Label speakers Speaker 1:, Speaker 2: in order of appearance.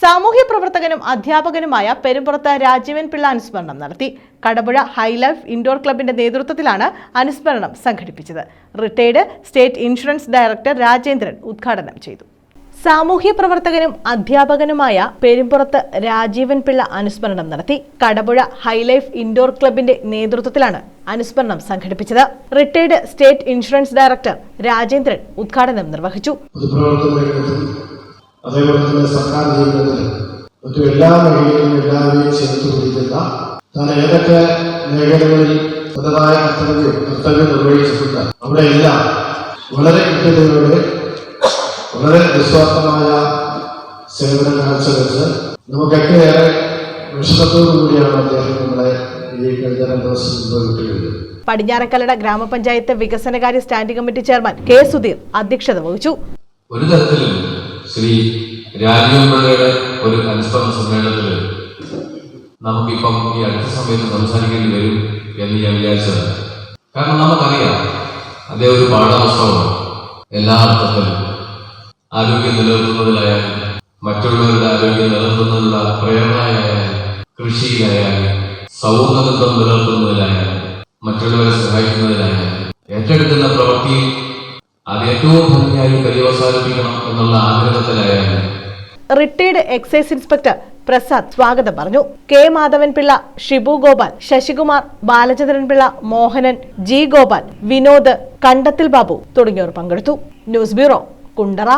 Speaker 1: സാമൂഹ്യ പ്രവർത്തകനും അധ്യാപകനുമായ പെരുമ്പുറത്ത് രാജീവൻ പിള്ള അനുസ്മരണം നടത്തി. കടപുഴ ഹൈലൈഫ് ഇൻഡോർ ക്ലബിന്റെ നേതൃത്വത്തിലാണ് അനുസ്മരണം സംഘടിപ്പിച്ചത്. Retired state insurance director Rajendran ഉദ്ഘാടനം ചെയ്തു. സാമൂഹ്യ പ്രവർത്തകനും അധ്യാപകനുമായ പെരുമ്പുറത്ത് രാജീവൻ പിള്ള അനുസ്മരണം നടത്തി. കടപുഴ ഹൈലൈഫ് ഇൻഡോർ ക്ലബിന്റെ നേതൃത്വത്തിലാണ് അനുസ്മരണം സംഘടിപ്പിച്ചത്. Retired state insurance director Rajendran ഉദ്ഘാടനം നിർവഹിച്ചു.
Speaker 2: അതേപോലെ തന്നെ സർക്കാർ ജീവിതത്തിൽ മറ്റു എല്ലാ മേഖലയിലും എല്ലാവരെയും ചേർത്ത് പിടിക്കുന്ന താൻ ഏതൊക്കെ മേഖലകളിൽ തനതായ കർത്തവ്യം കർത്തവ്യം നിർവഹിച്ചിട്ടുണ്ട് അവിടെയെല്ലാം വളരെ കൃത്യതയോടെ വളരെ നിസ്വാർത്ഥമായ സേവനം കാഴ്ചവെച്ച് നമുക്കൊക്കെ ഏറെ വിഷമത്തോടു കൂടിയാണ് അദ്ദേഹം നമ്മളെ ഈ കഴിഞ്ഞ രണ്ട് ദിവസം മുമ്പ്
Speaker 1: പടിഞ്ഞാറക്കല്ലട ഗ്രാമപഞ്ചായത്ത് വികസനകാര്യ standing committee chairman K Sudheer അധ്യക്ഷത വഹിച്ചു.
Speaker 3: ഒരു തരത്തിലും ശ്രീ രാജീവ് ഒരു അനുസ്മരണ സമ്മേളനത്തിൽ നമുക്കിപ്പം ഈ അടുത്ത സമയത്ത് സംസാരിക്കേണ്ടി വരും എന്ന് ഞാൻ വിചാരിച്ചത് കാരണം നമുക്കറിയാം അദ്ദേഹം ഒരു പാഠപുസ്തകമാണ്. എല്ലാ അർത്ഥത്തിലും ആരോഗ്യം നിലനിർത്തുന്നതിലായാലും മറ്റുള്ളവരുടെ ആരോഗ്യം നിലനിർത്തുന്നതിനുള്ള പ്രേരണയായാലും കൃഷിയിലായാലും സൗഹൃദത്വം നിലനിർത്തുന്നതിലായാലും മറ്റുള്ളവരെ സഹായിക്കുന്നതിലായാലും ഏറ്റെടുക്കുന്ന പ്രവൃത്തിയിൽ അത് ഏറ്റവും ഭംഗിയായി പര്യവസാനിപ്പിക്കണം എന്നുള്ള ആഗ്രഹത്തിലായിരുന്നു.
Speaker 1: റിട്ടയർഡ് എക്സൈസ് ഇൻസ്പെക്ടർ പ്രസാദ് സ്വാഗതം പറഞ്ഞു. കെ മാധവൻ പിള്ള ഷിബു ഗോപാൽ ശശികുമാർ ബാലചന്ദ്രൻ പിള്ള മോഹനൻ ജി ഗോപാൽ വിനോദ് കണ്ടത്തിൽ ബാബു തുടങ്ങിയവർ പങ്കെടുത്തു. News bureau Kundara.